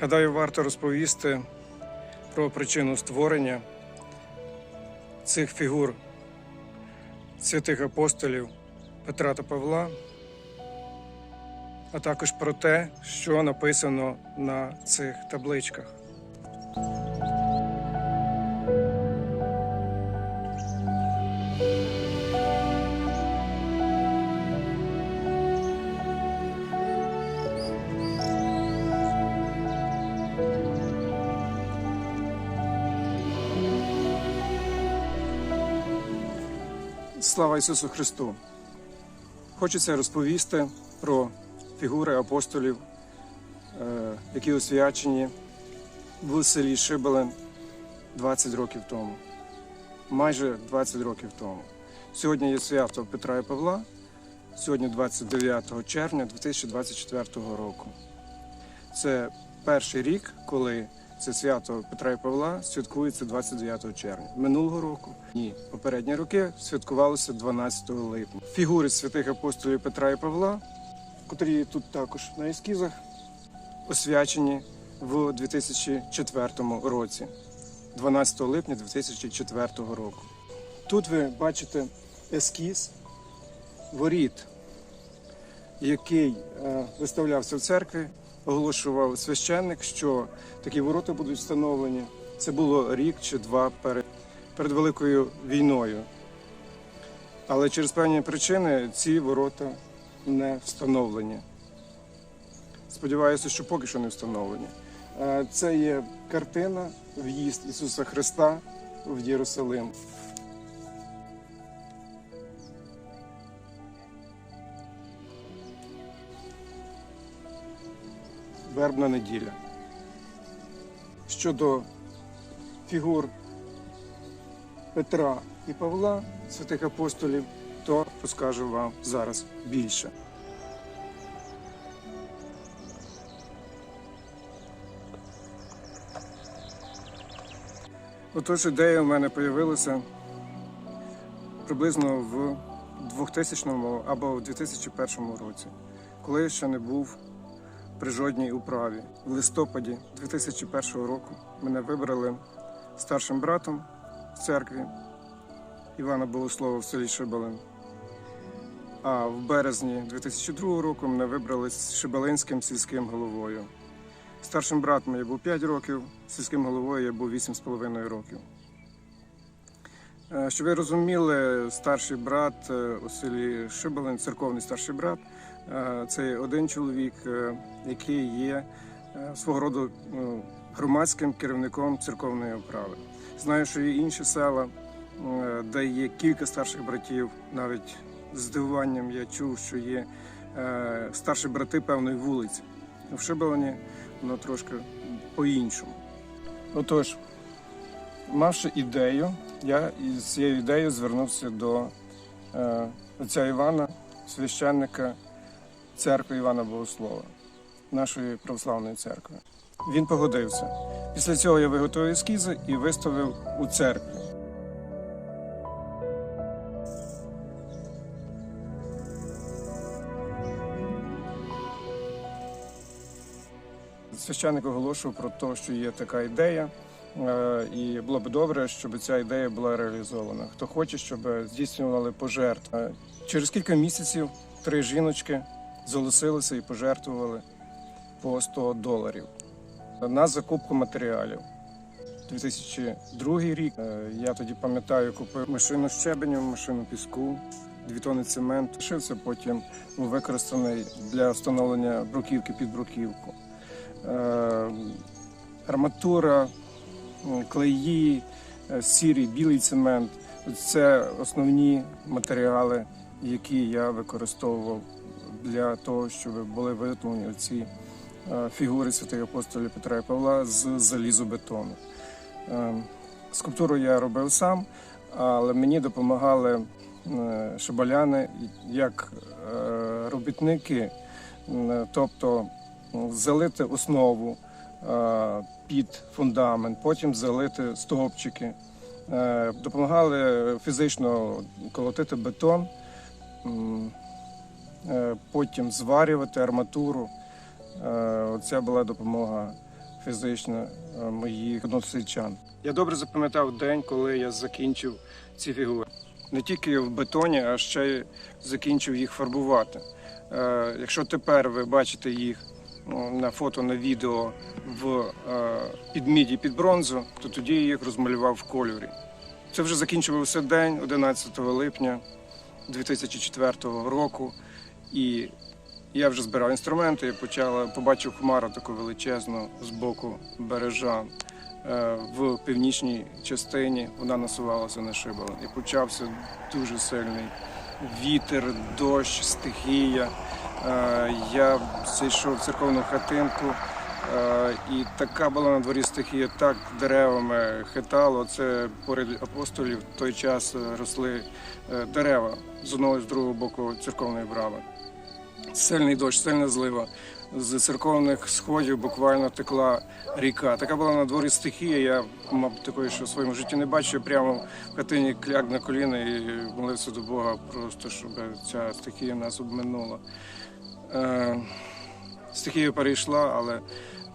Гадаю, варто розповісти про причину створення цих фігур святих апостолів Петра та Павла, а також про те, що написано на цих табличках. Слава Ісусу Христу! Хочеться розповісти про фігури апостолів, е, які освячені в селі Шибелин 20 років тому. Майже 20 років тому. Сьогодні є свято Петра і Павла, сьогодні 29 червня 2024 року. Це перший рік, коли це свято Петра і Павла святкується 29 червня. Минулого року ні, попередні роки святкувалося 12 липня. Фігури святих апостолів Петра і Павла, котрі тут також на ескізах, освячені в 2004 році, 12 липня 2004 року. Тут ви бачите ескіз воріт, який е, виставлявся в церкві, оголошував священник, що такі ворота будуть встановлені. Це було рік чи два перед, перед Великою війною. Але через певні причини ці ворота не встановлені. Сподіваюся, що поки що не встановлені. Е, Це є картина В'їзд Ісуса Христа в Єрусалим. Вербна неділя. Щодо фігур Петра і Павла, святих апостолів, то розкажу вам зараз більше. Отож, ідея в мене з'явилася приблизно в 2000 або в 2001 році, коли я ще не був при жодній управі. В листопаді 2001 року мене вибрали старшим братом в церкві Івана Богослова в селі Шибалин. А в березні 2002 року мене вибрали Шибалинським сільським головою. Старшим братом я був 5 років, сільським головою я був 8,5 років. Е, Щоб ви розуміли, старший брат е, у селі Шибалин, церковний старший брат, це один чоловік, е, який є е, свого роду е, громадським керівником церковної управи. Знаю, що є інші села, е, де є кілька старших братів. Навіть з здивуванням я чув, що є е, старші брати певної вулиці. В Шибалині воно трошки по-іншому. Отож, мавши ідею, я із цією ідеєю звернувся до е, отця Івана, священника церкви Івана Богослова, нашої православної церкви. Він погодився. Після цього я виготовив ескізи і виставив у церкві. Священник оголошував про те, що є така ідея, е, і було б добре, щоб ця ідея була реалізована. Хто хоче, щоб здійснювали пожертви. Е, Через кілька місяців три жіночки зголосилися і пожертвували по 100 доларів на закупку матеріалів. 2002 рік е, я тоді пам'ятаю, купив машину щебеню, машину піску, дві тони цементу. Шився потім був використаний для встановлення бруківки під бруківку. Е, арматура, клеї, е, сірий, білий цемент це основні матеріали, які я використовував для того, щоб були виготовлені ці е, фігури святих апостолів Петра і Павла з залізобетону. Е, Скульптуру я робив сам, але мені допомагали е, шибаляни як е, робітники, тобто залити основу, під фундамент, потім залити стовпчики. Допомагали фізично колотити бетон, потім зварювати арматуру. Е, Оця була допомога фізична е, моїх односельчан. Я добре запам'ятав день, коли я закінчив ці фігури. Не тільки в бетоні, а ще й закінчив їх фарбувати. Е, Якщо тепер ви бачите їх ну, на фото, на відео в е, під міді, під бронзу, то тоді я їх розмалював в кольорі. Це вже закінчувався день 11 липня 2004 року. І я вже збирав інструменти, я почала, побачив хмару таку величезну з боку бережан. Е, В північній частині вона насувалася на шибала. І почався дуже сильний вітер, дощ, стихія. Е, Я зайшов в церковну хатинку, е, і така була на дворі стихія, так деревами хитало. Це поряд апостолів в той час росли дерева з одного і з другого боку церковної брами. Сильний дощ, сильна злива. З церковних сходів буквально текла ріка. Така була на дворі стихія. Я, мабуть, такої, що в своєму житті не бачив. Прямо в хатині кляк на коліна і молився до Бога, просто щоб ця стихія нас обминула. Е, стихія перейшла, але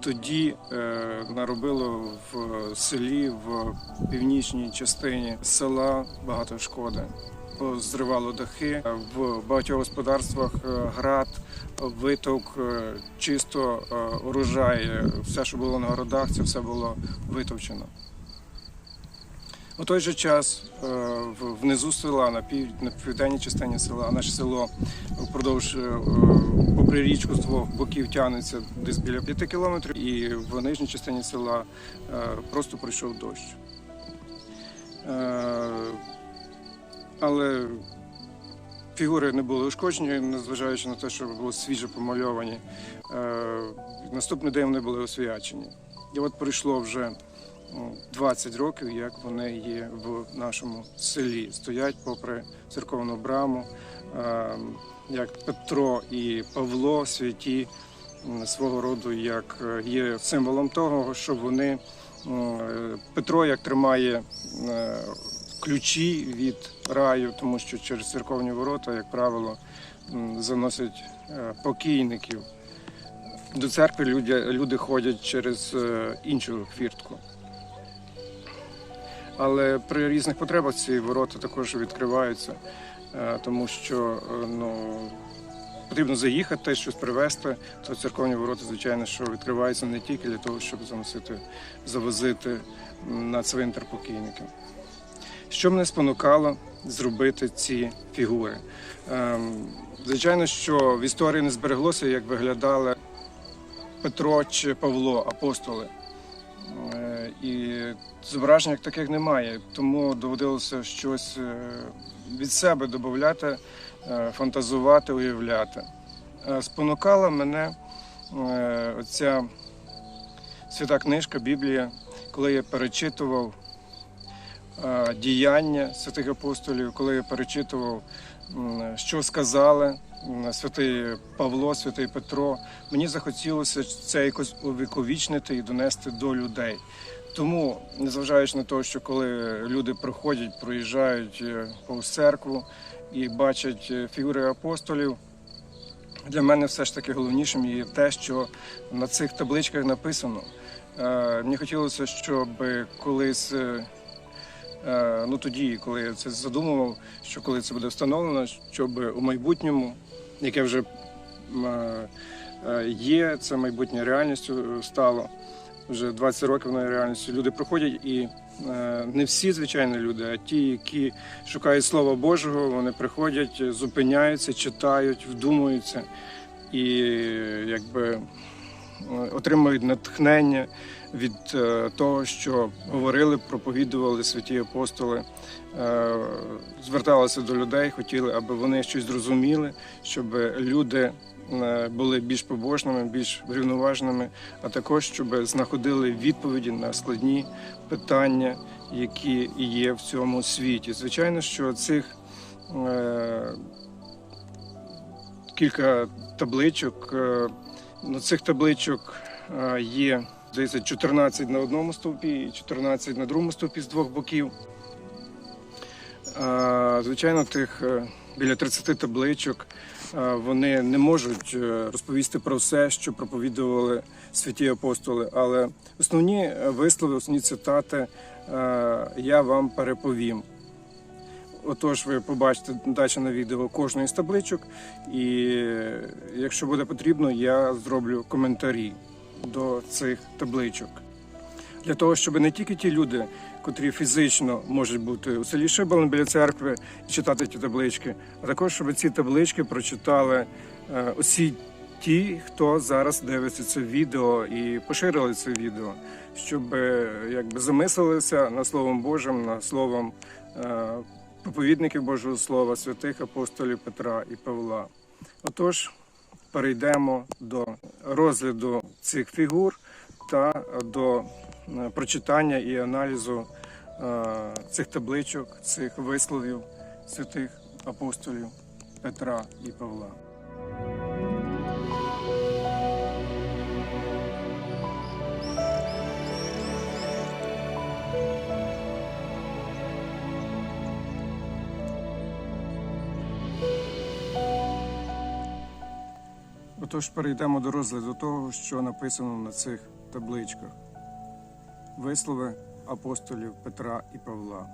тоді е, наробило в селі, в північній частині села багато шкоди. Зривало дахи в багатьох господарствах е, град, виток, е, чисто е, урожай, е, все, що було на городах, це все було витовчено. У той же час е, внизу села, на, пів, на південній частині села, наше село впродовж е, е, попри річку з двох боків тягнеться десь біля 5 кілометрів, і в нижній частині села е, просто пройшов дощ. Але фігури не були ушкоджені, незважаючи на те, що були свіжо помальовані. Е, Наступний день вони були освячені. І от пройшло вже ну, 20 років, як вони є в нашому селі. Стоять попри церковну браму, е, як Петро і Павло святі свого роду, як е, є символом того, що вони Петро як тримає ключі від раю, тому що через церковні ворота, як правило, заносять е, покійників. До церкви люди, люди ходять через е, іншу хвіртку. Але при різних потребах ці ворота також відкриваються, е, тому що ну, потрібно заїхати, щось привезти, то церковні ворота, звичайно, що відкриваються не тільки для того, щоб заносити, завозити на цвинтар покійників. Що мене спонукало зробити ці фігури? Ем, Звичайно, що в історії не збереглося, як виглядали Петро чи Павло, апостоли. Е, І зображень як таких немає, тому доводилося щось е, від себе додати, е, фантазувати, уявляти. Спонукала мене оця свята книжка, Біблія, коли я перечитував діяння святих апостолів, коли я перечитував, що сказали святий Павло, святий Петро, мені захотілося це якось увіковічнити і донести до людей. Тому, незважаючи на те, що коли люди проходять, проїжджають е, повз церкву і бачать е, фігури апостолів, для мене все ж таки головнішим є те, що на цих табличках написано. Е, Мені хотілося, щоб колись, е, е, ну тоді, коли я це задумував, що коли це буде встановлено, щоб у майбутньому, яке вже е, е, є, це майбутнє реальністю е, стало. Вже 20 років на реальністю. Люди проходять і е, не всі звичайні люди, а ті, які шукають Слова Божого, вони приходять, зупиняються, читають, вдумуються і якби е, отримують натхнення від е, того, що говорили, проповідували святі апостоли, е, зверталися до людей, хотіли, аби вони щось зрозуміли, щоб люди е, були більш побожними, більш врівноваженими, а також щоб знаходили відповіді на складні питання, які є в цьому світі. Звичайно, що цих кілька табличок. На цих табличок є Здається, 14 на одному стовпі і 14 на другому стовпі з двох боків. Звичайно, тих е, біля 30 табличок е, вони не можуть е, розповісти про все, що проповідували святі апостоли, але основні вислови, основні цитати я вам переповім. Отож, ви побачите далі на відео кожну із табличок, і якщо буде потрібно, я зроблю коментарі до цих табличок. Для того, щоб не тільки ті люди, котрі фізично можуть бути у селі Шибалин біля церкви і читати ті таблички, а також щоб ці таблички прочитали е, усі ті, хто зараз дивиться це відео і поширили це відео, щоб е, якби замислилися над Словом Божим, над Словом е, проповідників Божого Слова, святих апостолів Петра і Павла. Отож, перейдемо до розгляду цих фігур та до е, прочитання і аналізу е, цих табличок, цих висловів святих апостолів Петра і Павла. Отож, перейдемо до розгляду того, що написано на цих табличках. Вислови апостолів Петра і Павла.